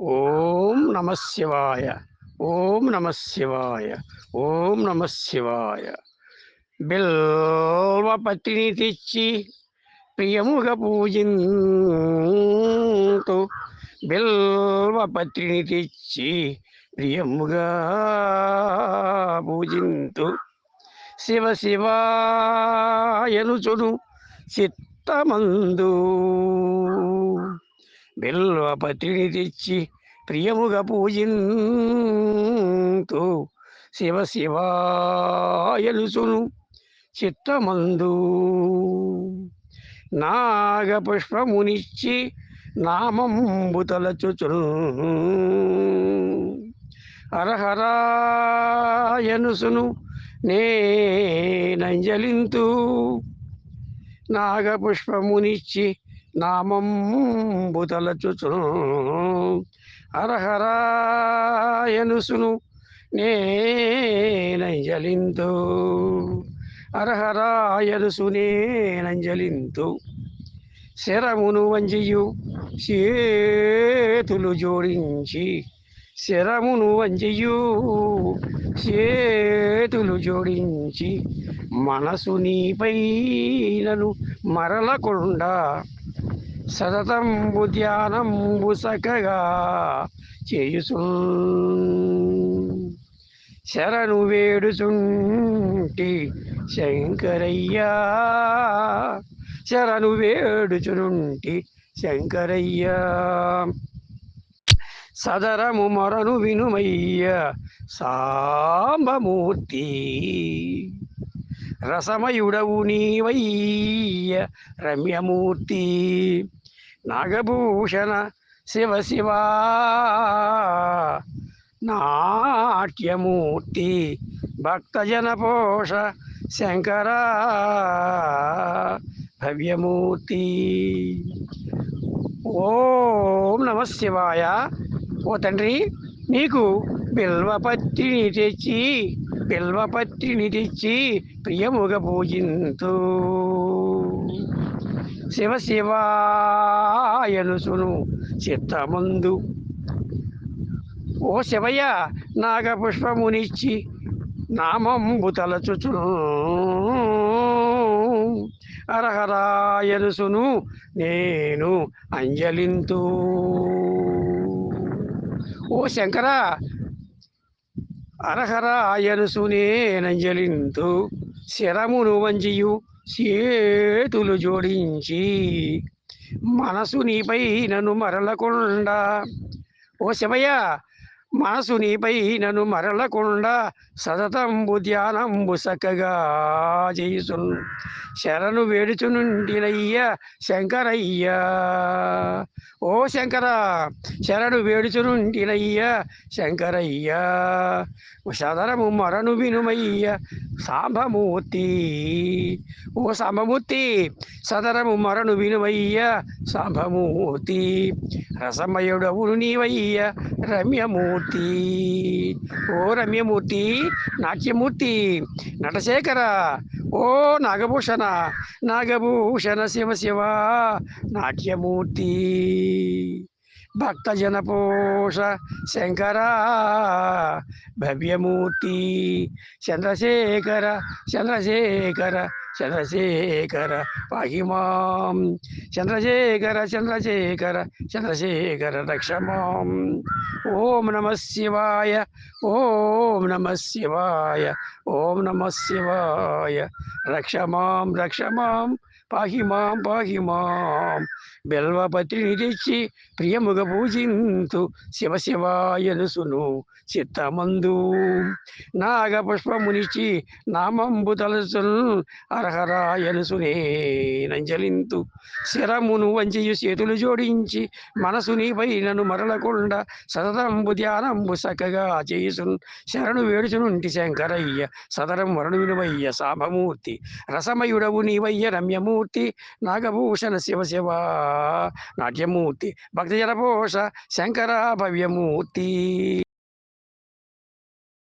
ఓం నమ శివాయ ఓం నమ శివాయ ఓం నమ శివాయ. బిల్వపతిని తెచ్చి ప్రియముగా పూజింతు. బిల్వపత్రిని తెచ్చి ప్రియముగా పూజింతు. శివ శివాయనుచును చిత్తమందు. బిల్వపత్రిని తెచ్చి ప్రియముగా పూజింతు. శివ శివాయలుచును చిత్తమందు. నాగపుష్పమునిచ్చి నామంబు తలచుచును. అరహరాయనుసును నేనంజలింతు. నాగపుష్పమునిచ్చి నామం తలచుచును అరహరాయనుసును నేనంజలింతు. అరహరాయనుసు నేనంజలింతు. శరమును వంజియు చేతులు జోడించి శరమును వంజియు చేతులు జోడించి మనసు నీపైనను మరలకుండా. సతతంబు ధ్యానంబు సకగా చేయుసు శరణు వేడుచుంటి శంకరయ్యా. శరణు వేడుచునుంటి శంకరయ్యా. సదరము మొరను వినుమయ్య సాంబమూర్తి. రసమయుడవు నీవయ్య రమ్యమూర్తి. నాగభూషణ శివ శివా. నాట్యమూర్తి భక్తజన పోష శంకర భవ్యమూర్తి. ఓం నమ శివాయ. ఓ తండ్రి నీకు బిల్వపత్రిని తెచ్చి బిల్వపత్రిని తెచ్చి ప్రియముగ పూజింతు శివ శివాయనుసును చిత్తమందు. ఓ శివయ్య నాగపుష్పమునిచ్చి నామంబు తలచుచును. అరహరాయనుసును నేను అంజలింతు. ఓ శంకర అరహరాయనుసు నేనంజలింతు. శిరమును వంజియు చేతులు జోడించి మనసు నీపై నన్ను మరలకుండా. ఓ శివయ్య మనసు నీపై నన్ను మరలకుండా సతతంబు ధ్యానంబు సక్కగా చేయుచున్ శరణు వేడుచునుండినయ్య శంకరయ్య. ఓ శంకర శరణు వేడుచునుండినయ్య శంకరయ్య. సదరము మరను వినుమయ్య సాంబమూర్తి ఓ సాంబమూర్తి సదరము మరణు వినుమయ్య సాంబమూర్తి రసమయుడవును నీవయ్య రమ్యమూర్తి ఓ రమ్యమూర్తి నాట్యమూర్తి నటశేఖర ఓ నాగభూషణ నాగభూషణ శివ శివ నాట్యమూర్తి భక్తజన పోష శంకర భవ్యమూర్తి చంద్రశేఖర చంద్రశేఖర చంద్రశేఖర పాహిమాం చంద్రశేఖర చంద్రశేఖర చంద్రశేఖర రక్షమాం ఓం నమ శివాయ ఓం నమ శివాయ ఓం నమ శివాయ రక్షమాం రక్షమాం పాహిమాం పాహిమాం. బెల్వపత్రిని తెచ్చి ప్రియముగ పూజింతు శివ శివాయనుసును చిత్తమందు. నాగపుష్పమునిచి నామంబు తలసును అర్హరాయనుసునే నంజలింతు. శిరమును వంచియు చేతులు జోడించి మనసు నీపై నన్ను మరలకుండా సతతంబు ధ్యానంబు సక్కగా చేసును శరణు వేడుచునుంటి శంకరయ్య సదరం వరణు వినువయ్య సాభమూర్తి రసమయుడవు నీవయ్య రమ్యమూర్తి నాగభూషణ శివ శివ నాట్యమూర్తి భక్తజనపోష శంకర భవ్యమూర్తి